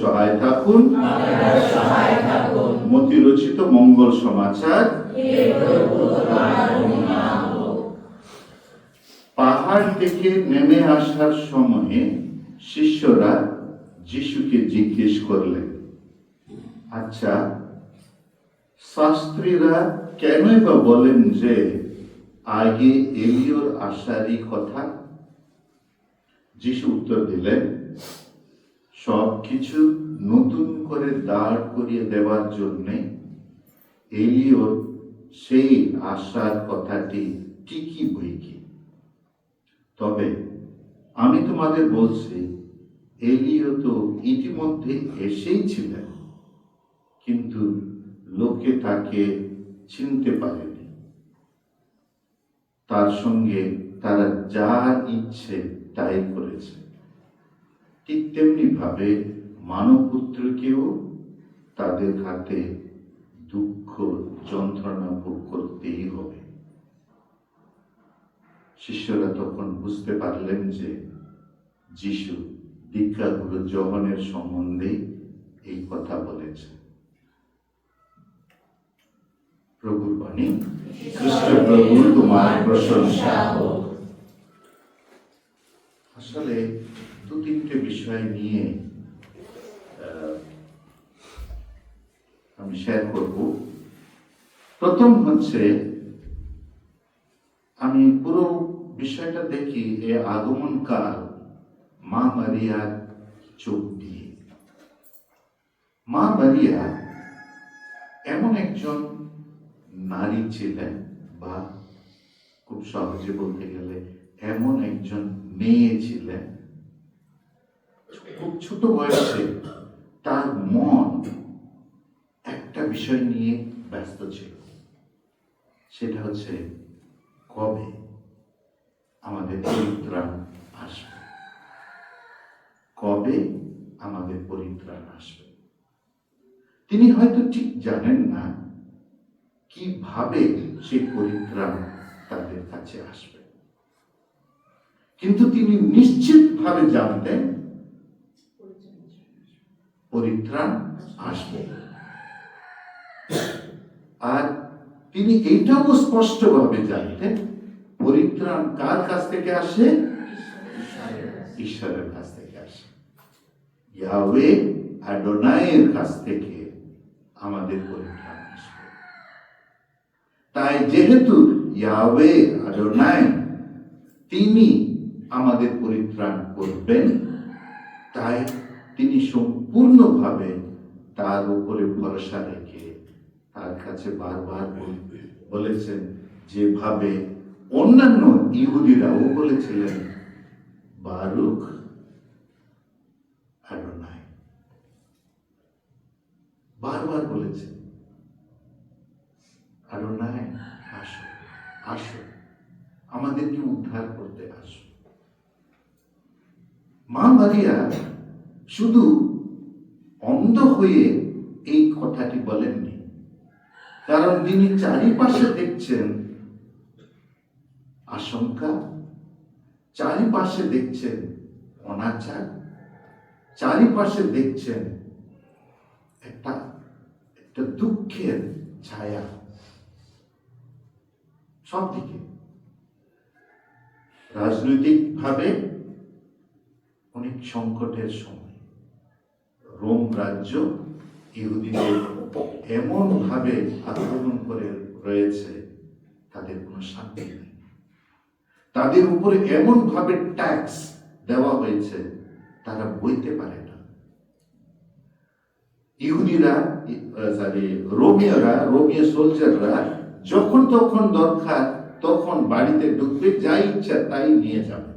সহায় থাকুন। মতি রচিত মঙ্গল সমাচার। পাহাড় থেকে নেমে আসার সময়ে শিষ্যরা যিশুকে জিজ্ঞেস করলেন আচ্ছা শাস্ত্রীরা কেনই বা বলেন যে আগে এলিওর আসারই কথা? যিশু উত্তর দিলেন সব কিছু নতুন করে দাঁড় করিয়ে দেওয়ার জন্যে এলিওর সেই আশার কথাটি ঠিকই বইকি তবে আমি তোমাদের বলছি এলিও তো ইতিমধ্যে এসেই ছিলেন। কিন্তু লোকে তাকে চিনতে পারেনি। তার সঙ্গে তারা যা ইচ্ছে তাই করেছে। ঠিক তেমনি ভাবে মানবপুত্রকেও তাদের হাতে দুঃখ যন্ত্রণা ভোগ করতেই হবে। শিষ্যরা তখন বুঝতে পারলেন যে যিশু দীক্ষাগুরু জহনের সম্বন্ধে এই কথা বলেছে প্রভুর বাণী। খ্রিস্ট প্রভু, তোমার প্রশংসা হোক। আসলে দু তিনটে বিষয় নিয়ে আমি শেয়ার করব। প্রথম হচ্ছে, আমি পুরো বিষয়টা দেখি এ আগমন কাল মা মারিয়ার চোখ দিয়ে। মা মারিয়া এমন একজন নারী ছিলেন বা খুব সহজে বলতে গেলে এমন একজন মেয়ে ছিলেন, খুব ছোট বয়সে তার মন একটা বিষয় নিয়ে ব্যস্ত ছিল। সেটা হচ্ছে কবে আমাদের পরিত্রাণ আসবে? কবে আমাদের পরিত্রাণ আসবে? তিনি হয়তো ঠিক জানেন না কীভাবে সেই পরিত্রাণ তাদের কাছে আসবে? কিন্তু তিনি নিশ্চিতভাবে জানতেন পরিত্রাণ আসবে। আর তিনি এইটাও স্পষ্টভাবে জানতেন পরিত্রাণ কার কাছ থেকে আসে? ঈশ্বরের কাছ থেকে আসে। ইয়াওয়ে অ্যাডোনাইয়ের কাছ থেকে আমাদের পরিত্রাণ তাই যেহেতু ইয়াওয়ে অ্যাডোনাই তিনি আমাদের পরিত্রাণ করবেন, তাই তিনি সম্পূর্ণভাবে তার উপরে ভরসা রেখে তার কাছে বারবার বল- বলেছেন, যেভাবে অন্যান্য ইহুদিরাও বলেছিলেন, বারুক আডোনাই বারবার বলেছেন। আডোনাই আসো আসো, আমাদেরকে উদ্ধার করতে আসো। মা মারিয়া শুধু অন্ধ হয়ে এই কথাটি বলেননি, কারণ তিনি চারিপাশে দেখছেন আশঙ্কা, চারিপাশে দেখছেন অনাচার, চারিপাশে দেখছেন একটা একটা দুঃখের ছায়া। সব দিকে রাজনৈতিকভাবে অনেক সংকটের সময় রোম রাজ্য ইহুদিদের এমন ভাবে আক্রমণ করে রয়েছে, তাদের কোনো শান্তি নেই। তাদের উপরে এমন ভাবে ট্যাক্স দেওয়া হয়েছে, তারা বইতে পারে না। ইহুদিরা সরি রোমিওরা রোমিও সোলজাররা যখন তখন দরকার, তখন বাড়িতে ঢুকবে, যা ইচ্ছা তাই নিয়ে যাবে।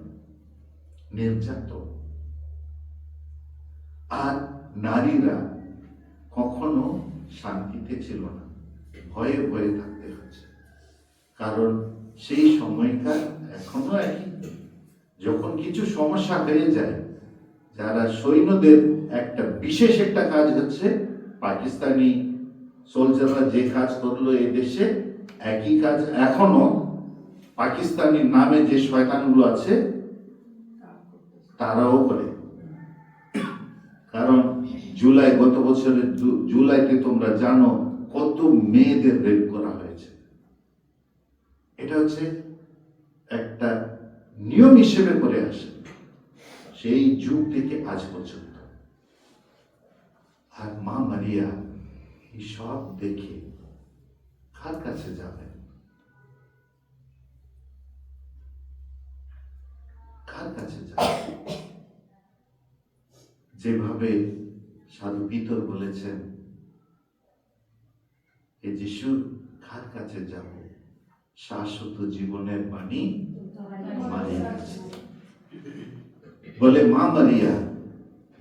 আর নারীরা কখনো শান্তিতে ছিল না। ভয়ে ভয়ে থাকতে হচ্ছে। কারণ সেই সময়কার এখনও একই। যখন কিছু সমস্যা হয়ে যায়, যারা সৈন্যদের একটা বিশেষ একটা কাজ হচ্ছে, পাকিস্তানি সোলজাররা যে কাজ করল এই দেশে একই কাজ এখনও পাকিস্তানি নামে যে শয়তানগুলো আছে, তারাও করে। কারণ জুলাই গত বছরের জুলাইতে তোমরা জানো কত মেয়েদের রেপ করা হয়েছে। এটা হচ্ছে একটা নিয়ম হিসেবে করে আসে। সেই যুগ থেকে আজ পর্যন্ত। আর মা মারিয়া, এই সব দেখে কার কাছে যাবেন কার কাছে যাবেন যেভাবে সাধু পিতর বলেছেন এ যিশু, কার কাছে যাব? শাশ্বত জীবনের বাণী বলে, মা মারিয়া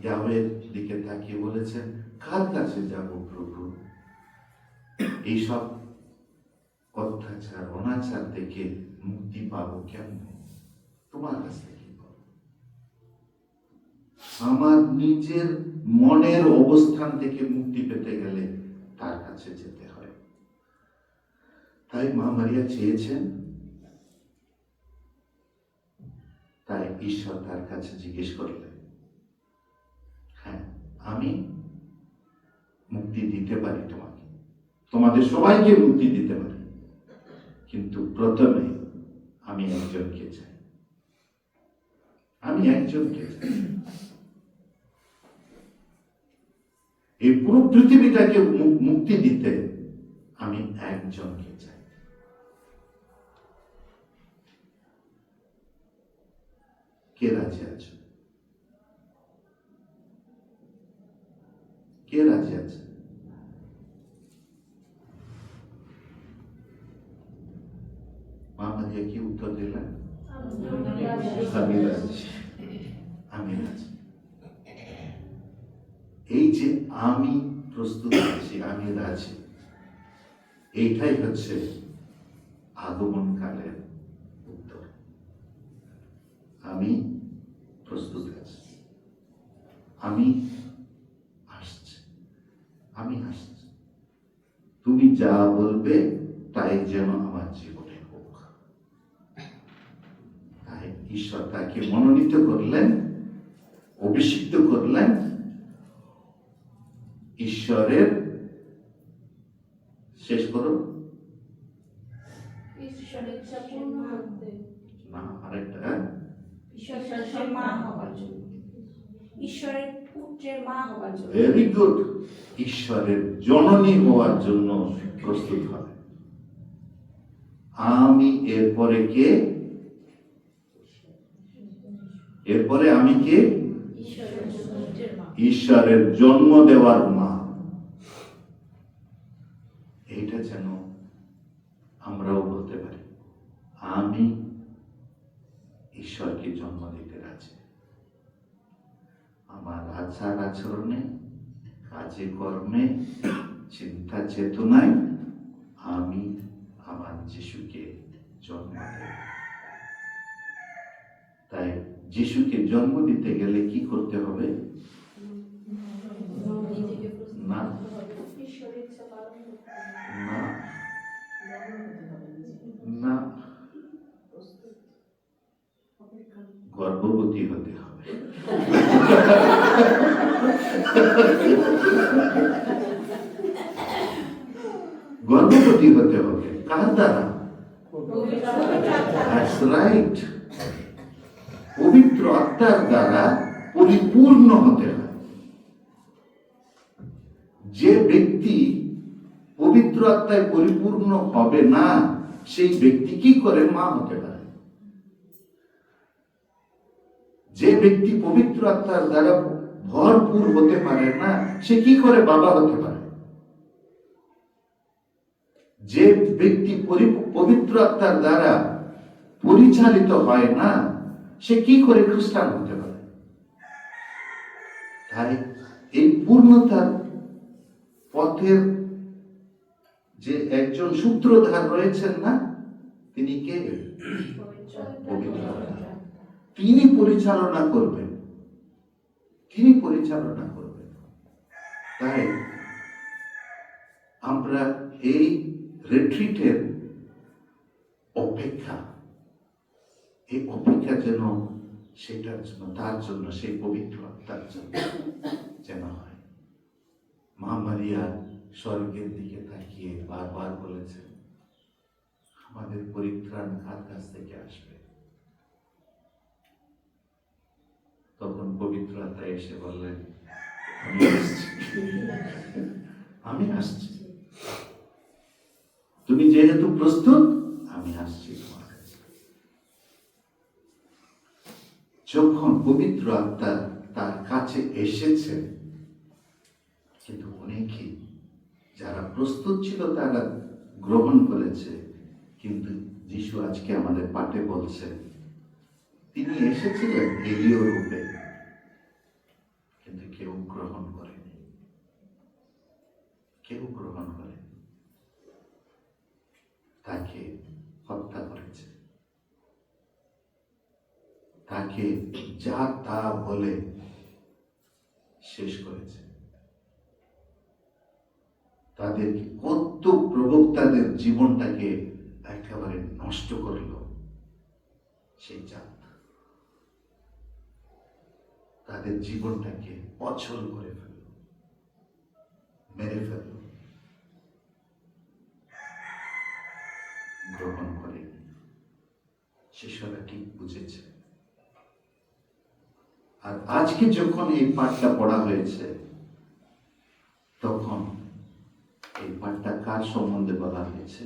ইয়াহওয়ের দিকে তাকিয়ে বলেছেন, কার কাছে যাব প্রভু? এইসব অত্যাচার অনাচার থেকে মুক্তি পাবো কেমন? তোমার কাছ থেকে। আমার নিজের মনের অবস্থান থেকে মুক্তি পেতে গেলে তার কাছে যেতে হয়। তাই মা মারিয়া চেয়েছেন, তাই ঈশ্বর তার কাছে জিজ্ঞেস করলেন হ্যাঁ আমি মুক্তি দিতে পারি তোমাকে। তোমাদের সবাইকে মুক্তি দিতে পারি। কিন্তু প্রথমে আমি একজনকে চাই। আমি একজনকে চাই। এই পুরো পৃথিবীটাকে মুক্তি দিতে আমি একজনকে চাই। কে রাজি আছে? কে রাজি আছে? মা মারিয়া কি উত্তর দিলেন? আমি রাজি এই যে আমি প্রস্তুত আছি আমি রাজি এইটাই হচ্ছে আগমনকালের উত্তর। আমি প্রস্তুত আছি। আমি আসছি। আমি আসছি। তুমি যা বলবে তাই যেন আমার জীবনে হোক তাই ঈশ্বর তাকে মনোনীত করলেন অভিষিক্ত করলেন ঈশ্বরের শেষ করো। না আরেকটা। হ্যাঁ? ঈশ্বরের ঈশ্বরের পুত্রের মা হবার জন্য। ভেরি গুড ঈশ্বরের জননী হওয়ার জন্য প্রস্তুত হবে। আমি এরপরে কে? এরপরে আমি কে? ঈশ্বরের জন্ম দেওয়ার মা। এইটা যেন আমরাও বলতে পারি আমি ঈশ্বরকে জন্ম দিতে রাজি। আমার আচার আচরণে কাজে কর্মে চিন্তা চেতনায় আমি আমার যিশুকে জন্ম দেব। তাই যিশুকে জন্ম দিতে গেলে কি করতে হবে? না। গর্ভবতী হতে হবে। গর্ভবতী হতে হবে। কার দ্বারা। That's right. পবিত্র আত্মার দ্বারা পরিপূর্ণ হতে হয়। যে ব্যক্তি পবিত্র আত্মায় পরিপূর্ণ হবে না, সেই ব্যক্তি কি করে মা হতে পারে? যে ব্যক্তি পবিত্র আত্মার দ্বারা ভরপুর হতে পারে না, সে কি করে বাবা হতে পারে? যে ব্যক্তি পবিত্র আত্মার দ্বারা পরিচালিত হয় না সে কি করে খ্রিস্টান হতে পারে? তাই এই পূর্ণতার পথের যে একজন সূত্রধার রয়েছেন না, তিনি কে? তিনি পরিচালনা করবেন। তিনি পরিচালনা করবেন। তাই আমরা এই রেট্রিটের অপেক্ষা এই অপেক্ষা যেন সেটার জন্য, তার জন্য, সেই পবিত্র আত্মার জন্য যেন হয়। মা মারিয়া স্বর্গের দিকে তাকিয়ে বারবার বলেছেন, আমাদের পরিত্রাণ কার কাছ থেকে আসবে? তখন পবিত্র আত্মা এসে বললেন, আমি আসছি। আমি আসছি। তুমি যেহেতু প্রস্তুত, আমি আসছি তোমার কাছে যখন পবিত্র আত্মা তার কাছে এসেছে, কিন্তু অনেকেই যারা প্রস্তুত ছিল তারা গ্রহণ করেছে, কিন্তু যিশু আজকে আমাদের পাঠে বলছে, তিনি এসেছিলেন এলিও রূপে কিন্তু কেউ গ্রহণ করেনি কেউ গ্রহণ করেনি তাকে হত্যা করেছে তাকে যা তা বলে শেষ করেছে। তাদের কত প্রবক্তাদের জীবনটাকে একেবারে নষ্ট করল সেই জাত তাদের জীবনটাকে অচল করে ফেলল, মেরে ফেলল, গ্রহণ করে শিশুরা ঠিক বুঝেছে। আর আজকে যখন এই পাঠটা পড়া হয়েছে, তখন এই পাঠটা কার সম্বন্ধে বলা হয়েছে?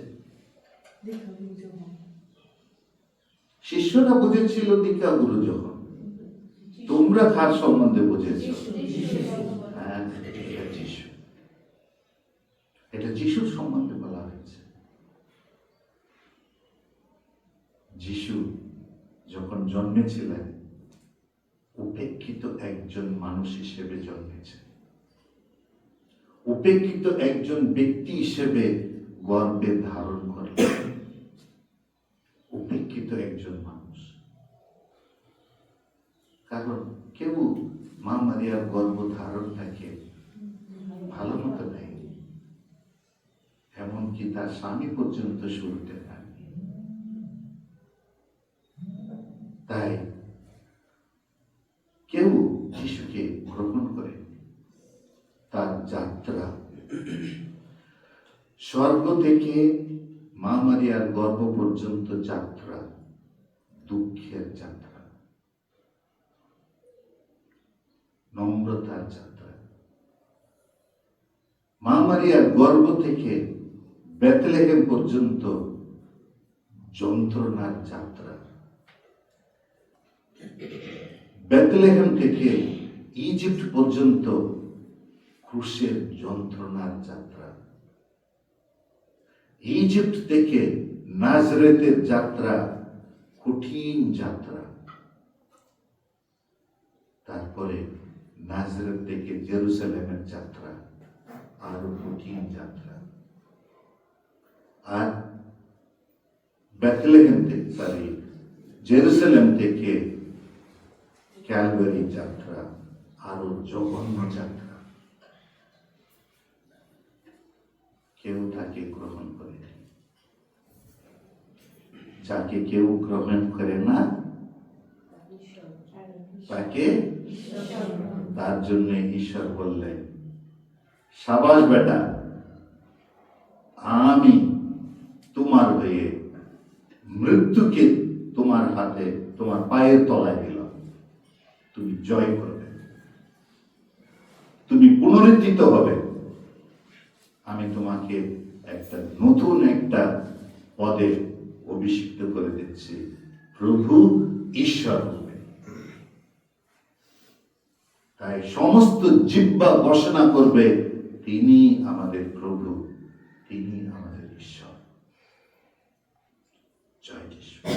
শিষ্যরা বুঝেছিল দীক্ষা গুরু যখন। তোমরা কার সম্বন্ধে বুঝেছ? হ্যাঁ এটা যিশু। এটা যিশুর সম্বন্ধে বলা হয়েছে। যিশু যখন জন্মেছিলেন উপেক্ষিত একজন মানুষ হিসেবে জন্মেছে। উপেক্ষিত একজন ব্যক্তি হিসেবে গর্বে ধারণ করে। উপেক্ষিত একজন মানুষ। কারণ কেউ মা মারিয়ার গর্ভ ধারণটাকে ভালো মতো নেয়নি। এমনকি তার স্বামী পর্যন্ত শুরুতে নেয়নি তাই কেউ যিশুকে গ্রহণ করে তার যাত্রা স্বর্গ থেকে মা মারিয়ার গর্ভ পর্যন্ত যাত্রা, দুঃখের যাত্রা, নম্রতার যাত্রা। মা মারিয়ার গর্ভ থেকে বেতলেহেম পর্যন্ত যন্ত্রণার যাত্রা। বেতলেহেম থেকে ইজিপ্ট পর্যন্ত ক্রুশের যন্ত্রণার যাত্রা। ইজিপ্ট থেকে নাজরেতের যাত্রা কঠিন যাত্রা তারপরে নাজরেত থেকে জেরুসালেমের যাত্রা আরও কঠিন যাত্রা আর বেথলেহেম থেকে সরি জেরুসালেম থেকে ক্যালভারি যাত্রা আরও জঘন্য যাত্রা কেউ তাকে গ্রহণ করে যাকে কেউ গ্রহণ করে না, তাকে তার জন্য ঈশ্বর বললেন, সাবাস বেটা, আমি তোমার হয়ে মৃত্যুকে তোমার হাতে, তোমার পায়ের তলায় দিলাম। তুমি জয় করবে। তুমি পুনরুত্থিত হবে। আমি তোমাকে একটা নতুন একটা পদে অভিষিক্ত করে দিচ্ছি। প্রভু ঈশ্বর তাই সমস্ত জিব্বা বসনা করবে, তিনি আমাদের প্রভু, তিনি আমাদের ঈশ্বর। জয় ঈশ্বর